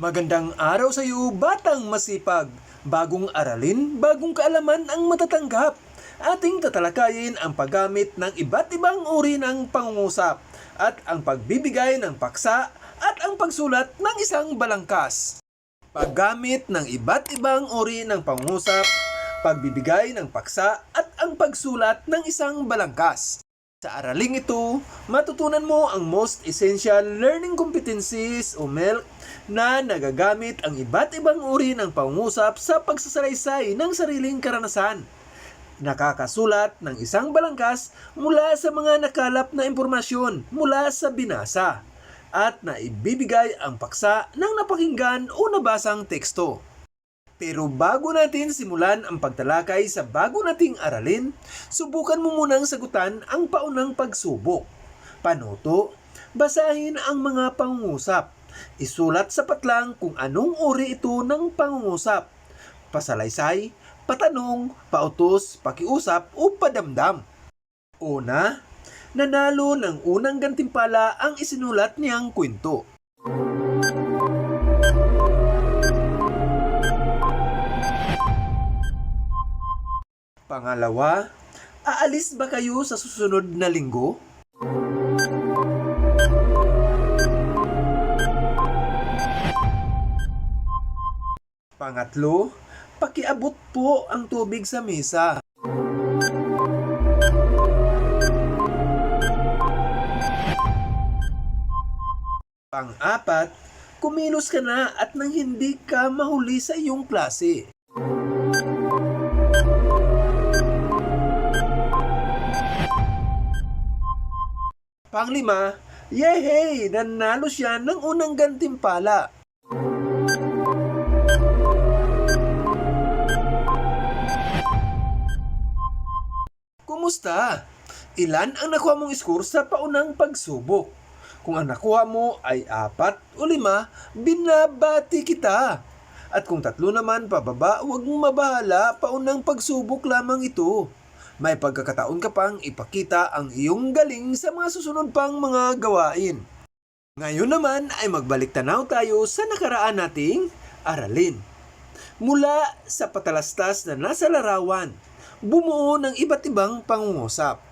Magandang araw sa iyo, batang masipag. Bagong aralin, bagong kaalaman ang matatanggap. Ating tatalakayin ang paggamit ng iba't ibang uri ng pangungusap at ang pagbibigay ng paksa at ang pagsulat ng isang balangkas. Paggamit ng iba't ibang uri ng pangungusap, pagbibigay ng paksa at ang pagsulat ng isang balangkas. Sa araling ito, matutunan mo ang most essential learning competencies o MELC na nagagamit ang iba't ibang uri ng pangungusap sa pagsasalaysay ng sariling karanasan. Nakakasulat ng isang balangkas mula sa mga nakalap na impormasyon mula sa binasa at naibibigay ang paksa ng napakinggan o nabasang teksto. Pero bago natin simulan ang pagtalakay sa bago nating aralin, subukan mo munang sagutan ang paunang pagsubok. Panuto, basahin ang mga pangungusap. Isulat sa patlang kung anong uri ito ng pangungusap. Pasalaysay, patanong, pautos, pakiusap o padamdam. Una, nanalo ng unang gantimpala ang isinulat niyang kwento. Pangalawa, aalis ba kayo sa susunod na linggo? Pangatlo, pakiabot po ang tubig sa mesa. Pang-apat, kumilos ka na at nang hindi ka mahuli sa iyong klase. Panglima, yehey! Nanalo siya ng unang gantimpala. Kumusta? Ilan ang nakuha mong score sa paunang pagsubok? Kung ang nakuha mo ay apat o lima, binabati kita. At kung tatlo naman pababa, huwag mong mabahala, paunang pagsubok lamang ito. May pagkakataon ka pang ipakita ang iyong galing sa mga susunod pang mga gawain. Ngayon naman ay magbalik tanaw tayo sa nakaraan nating aralin. Mula sa patalastas na nasa larawan, bumuo ng iba't ibang pangungusap.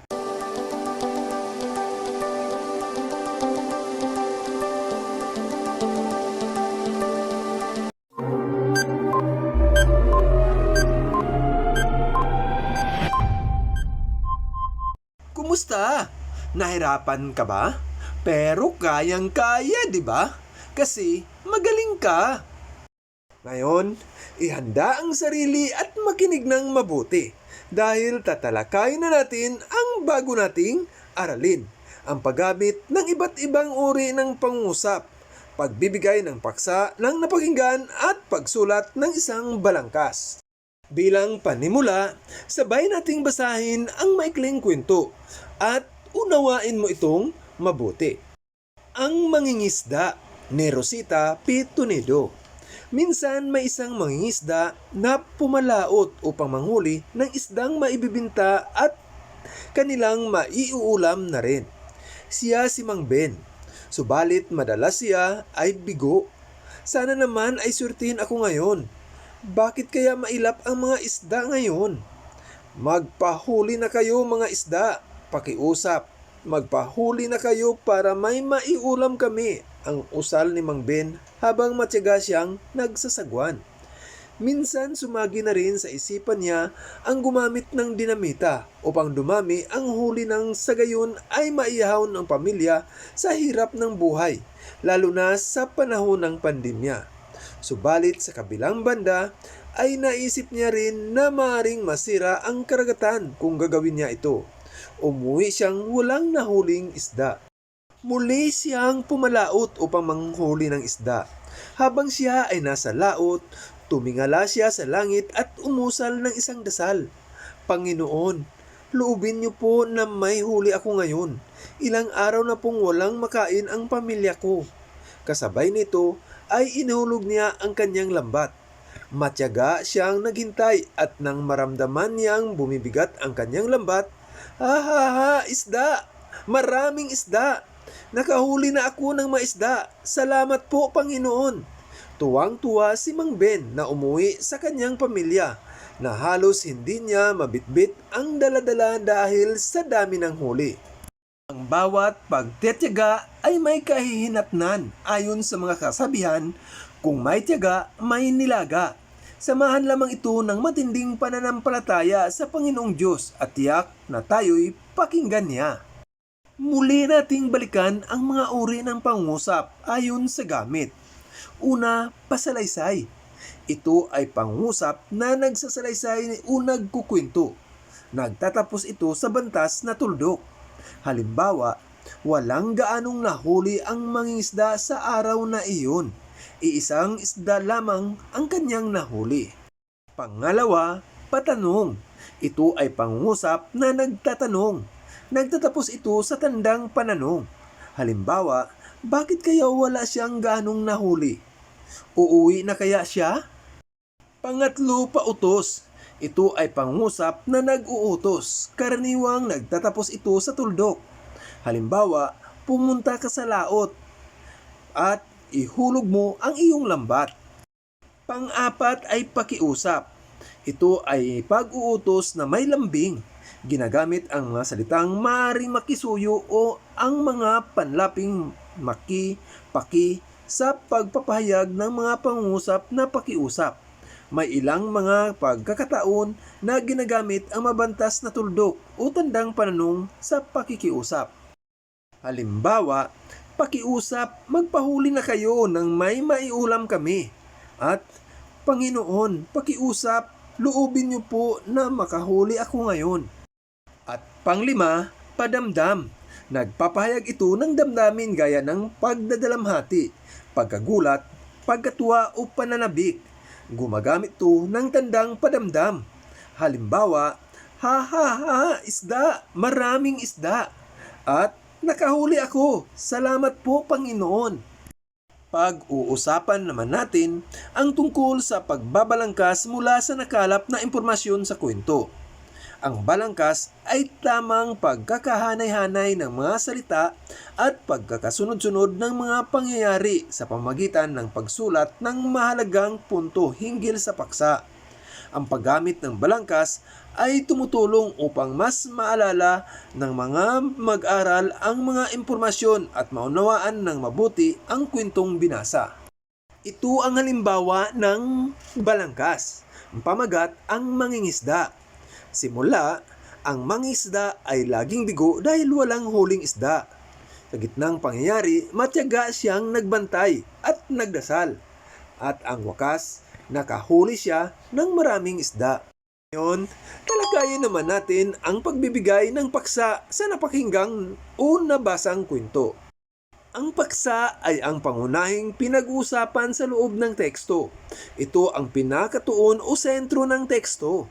Kumusta? Nahirapan ka ba? Pero kayang-kaya, di ba? Kasi magaling ka. Ngayon, ihanda ang sarili at makinig ng mabuti dahil tatalakayin na natin ang bago nating aralin. Ang paggamit ng iba't ibang uri ng pangusap, pagbibigay ng paksa ng napakinggan at pagsulat ng isang balangkas. Bilang panimula, sabay nating basahin ang maikling kwento at unawain mo itong mabuti. Ang mangingisda ni Rosita P. Tonedo. Minsan may isang mangingisda na pumalaot upang manghuli ng isdang maibibinta at kanilang maiuulam na rin. Siya si Mang Ben. Subalit madalas siya ay bigo. Sana naman ay surtin ako ngayon. Bakit kaya mailap ang mga isda ngayon? Magpahuli na kayo mga isda. Pakiusap. Magpahuli na kayo para may maiulam kami. Ang usal ni Mang Ben habang matyaga siyang nagsasagwan. Minsan sumagi na rin sa isipan niya ang gumamit ng dinamita upang dumami ang huli ng sagayon ay maihaw ng pamilya sa hirap ng buhay, lalo na sa panahon ng pandemya. Subalit sa kabilang banda ay naisip niya rin na maaaring masira ang karagatan kung gagawin niya ito. Umuwi siyang walang nahuling isda. Muli siyang pumalaot upang manghuli ng isda. Habang siya ay nasa laot, tumingala siya sa langit at umusal ng isang dasal. Panginoon, loobin niyo po na may huli ako ngayon. Ilang araw na pong walang makain ang pamilya ko. Kasabay nito ay inulog niya ang kanyang lambat. Matyaga siyang naghintay at nang maramdaman niyang bumibigat ang kanyang lambat, ha ha ha, isda! Maraming isda! Nakahuli na ako ng maisda. Salamat po, Panginoon. Tuwang-tuwa si Mang Ben na umuwi sa kanyang pamilya na halos hindi niya mabitbit ang daladala dahil sa dami ng huli. Ang bawat pagtetyaga ay may kahihinatnan ayon sa mga kasabihan, kung may tiyaga, may nilaga. Samahan lamang ito ng matinding pananampalataya sa Panginoong Diyos at tiyak na tayo'y pakinggan niya. Muli nating balikan ang mga uri ng pangusap ayon sa gamit. Una, pasalaysay. Ito ay pangusap na nagsasalaysay o nagkukwento. Nagtatapos ito sa bantas na tuldok. Halimbawa, walang gaanong nahuli ang mangingisda sa araw na iyon. Iisang isda lamang ang kanyang nahuli. Pangalawa, patanong. Ito ay pangusap na nagtatanong. Nagtatapos ito sa tandang pananong. Halimbawa, bakit kaya wala siyang ganong nahuli? Uuwi na kaya siya? Pangatlo, pautos. Ito ay pangusap na nag-uutos. Karaniwang nagtatapos ito sa tuldok. Halimbawa, pumunta ka sa laot at ihulog mo ang iyong lambat. Pang-apat ay pakiusap. Ito ay pag-uutos na may lambing. Ginagamit ang mga salitang maaaring makisuyo o ang mga panlaping maki, paki sa pagpapahayag ng mga pangusap na pakiusap. May ilang mga pagkakataon na ginagamit ang mabantas na tuldok o tandang pananong sa pakikiusap. Halimbawa, pakiusap, magpahuli na kayo ng may maiulam kami. At, Panginoon, pakiusap, loobin niyo po na makahuli ako ngayon. At panglima, padamdam. Nagpapahayag ito ng damdamin gaya ng pagdadalamhati, pagkagulat, pagkatuwa o pananabik. Gumagamit ito ng tandang padamdam. Halimbawa, ha ha ha, isda, maraming isda. At nakahuli ako, salamat po Panginoon. Pag-uusapan naman natin ang tungkol sa pagbabalangkas mula sa nakalap na impormasyon sa kwento. Ang balangkas ay tamang pagkakahanay-hanay ng mga salita at pagkakasunod-sunod ng mga pangyayari sa pamagitan ng pagsulat ng mahalagang punto hinggil sa paksa. Ang paggamit ng balangkas ay tumutulong upang mas maalala ng mga mag-aral ang mga impormasyon at maunawaan ng mabuti ang kwentong binasa. Ito ang halimbawa ng balangkas. Ang pamagat ang mangingisda. Simula, ang mangisda ay laging bigo dahil walang huling isda. Sa gitnang pangyayari, matyaga siyang nagbantay at nagdasal. At ang wakas, nakahuli siya ng maraming isda. Ngayon, talakayin naman natin ang pagbibigay ng paksa sa napakinggang o nabasang kwento. Ang paksa ay ang pangunahing pinag-uusapan sa loob ng teksto. Ito ang pinakatuon o sentro ng teksto.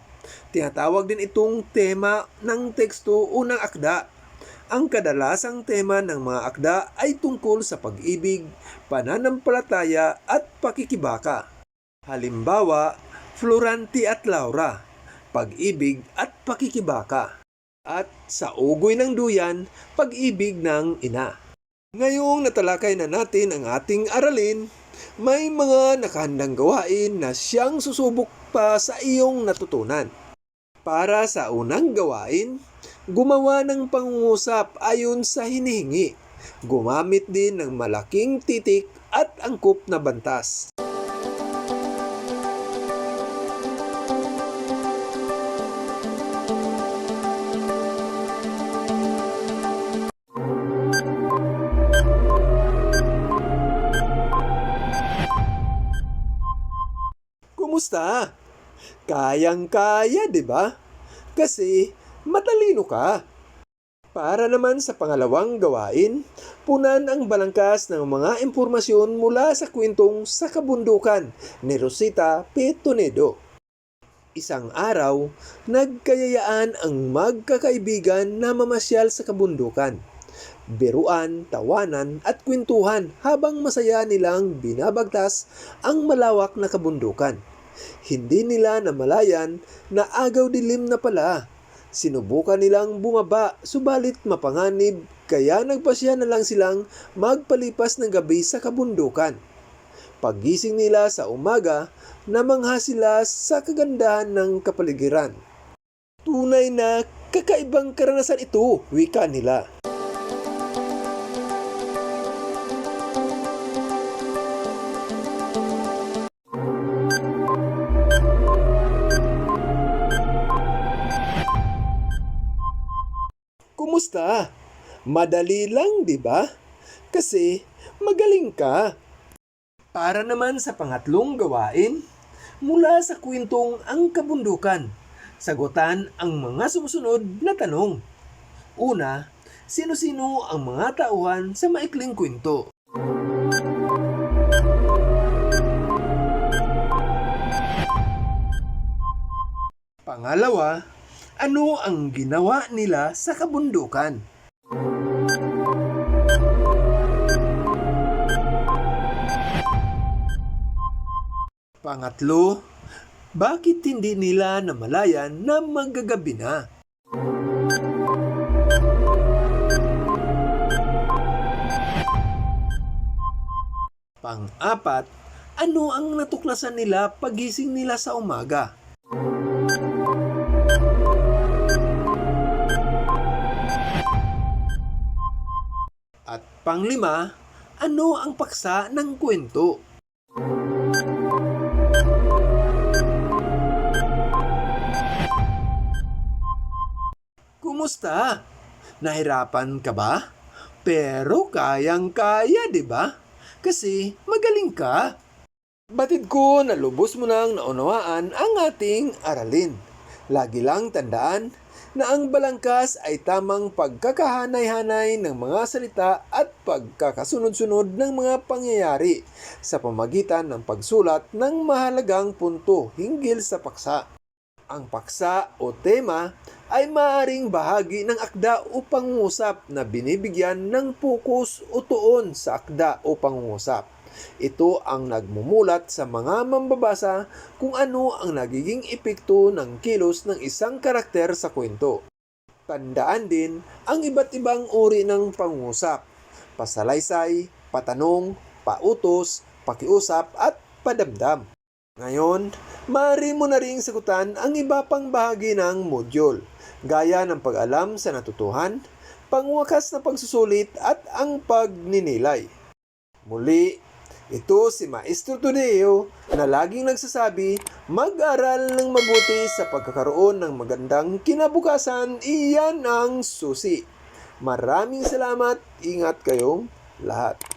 Tinatawag din itong tema ng teksto o ng akda. Ang kadalasang tema ng mga akda ay tungkol sa pag-ibig, pananampalataya at pakikibaka. Halimbawa, Florante at Laura, pag-ibig at pakikibaka. At sa ugoy ng duyan, pag-ibig ng ina. Ngayong natalakay na natin ang ating aralin, may mga nakahandang gawain na siyang susubok pa sa iyong natutunan. Para sa unang gawain, gumawa ng pangungusap ayon sa hinihingi. Gumamit din ng malaking titik at angkop na bantas. Kumusta? Kayang-kaya, di ba? Kasi matalino ka. Para naman sa pangalawang gawain, punan ang balangkas ng mga impormasyon mula sa kwentong sa kabundukan ni Rosita Petonedo. Isang araw, nagkayayaan ang magkakaibigan na mamasyal sa kabundukan. Biruan, tawanan at kwentuhan habang masaya nilang binabagtas ang malawak na kabundukan. Hindi nila namalayan na agaw dilim na pala. Sinubukan nilang bumaba subalit mapanganib kaya nagpasya na lang silang magpalipas ng gabi sa kabundukan. Pagising nila sa umaga, namangha sila sa kagandahan ng kapaligiran. Tunay na kakaibang karanasan ito, wika nila. Kumusta? Madali lang, di ba? Kasi magaling ka. Para naman sa pangatlong gawain, mula sa kwentong ang kabundukan, sagutan ang mga sumusunod na tanong. Una, sino-sino ang mga tauhan sa maikling kwento? Pangalawa, ano ang ginawa nila sa kabundukan? Pangatlo, bakit hindi nila namalayan na magagabi na? Pang-apat, ano ang natuklasan nila pagising nila sa umaga? Panglima, ano ang paksa ng kwento? Kumusta? Nahirapan ka ba? Pero kayang-kaya, di ba? Kasi magaling ka. Batid ko na lubos mo nang naunawaan ang ating aralin. Lagi lang tandaan na ang balangkas ay tamang pagkakahanay-hanay ng mga salita at pagkakasunod-sunod ng mga pangyayari sa pamagitan ng pagsulat ng mahalagang punto hinggil sa paksa. Ang paksa o tema ay maaring bahagi ng akda o pangungusap na binibigyan ng pukus o tuon sa akda o pangungusap. Ito ang nagmumulat sa mga mambabasa kung ano ang nagiging epekto ng kilos ng isang karakter sa kwento. Tandaan din ang iba't ibang uri ng pangungusap, pasalaysay, patanong, pautos, pakiusap at padamdam. Ngayon, maaari mo na ring sagutan ang iba pang bahagi ng module, gaya ng pag-alam sa natutuhan, pangwakas na pagsusulit at ang pagninilay. Muli, ito si Maestro Tudeo na laging nagsasabi, mag-aral ng mabuti sa pagkakaroon ng magandang kinabukasan, iyan ang susi. Maraming salamat, ingat kayong lahat.